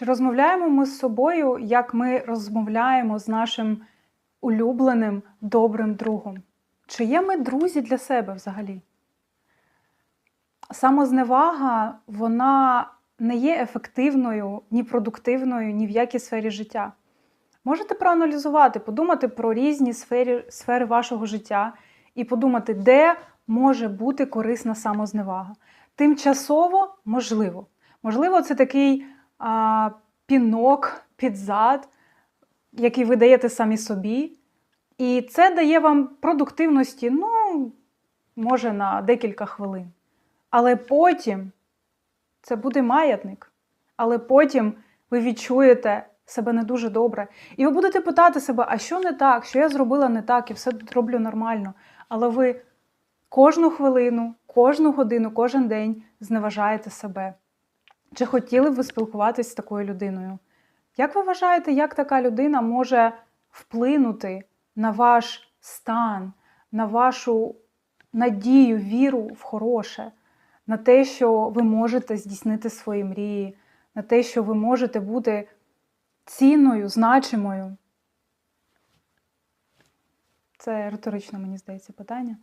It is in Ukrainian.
Чи розмовляємо ми з собою, як ми розмовляємо з нашим улюбленим добрим другом? Чи є ми друзі для себе взагалі? Самозневага, вона не є ефективною, ні продуктивною, ні в якій сфері життя. Можете проаналізувати, подумати про різні сфери, сфери вашого життя і подумати, де може бути корисна самозневага. Тимчасово можливо. Можливо, це такий а, пінок під зад, який ви даєте самі собі. І це дає вам продуктивності, ну, може, на декілька хвилин. Але потім це буде маятник. Але потім ви відчуєте себе не дуже добре. І ви будете питати себе, а що не так, що я зробила не так, і все роблю нормально. Але ви кожну хвилину, кожну годину, кожен день зневажаєте себе. Чи хотіли б ви спілкуватися з такою людиною? Як ви вважаєте, як така людина може вплинути на ваш стан, на вашу надію, віру в хороше, на те, що ви можете здійснити свої мрії, на те, що ви можете бути цінною, значимою? Це риторично, мені здається, питання.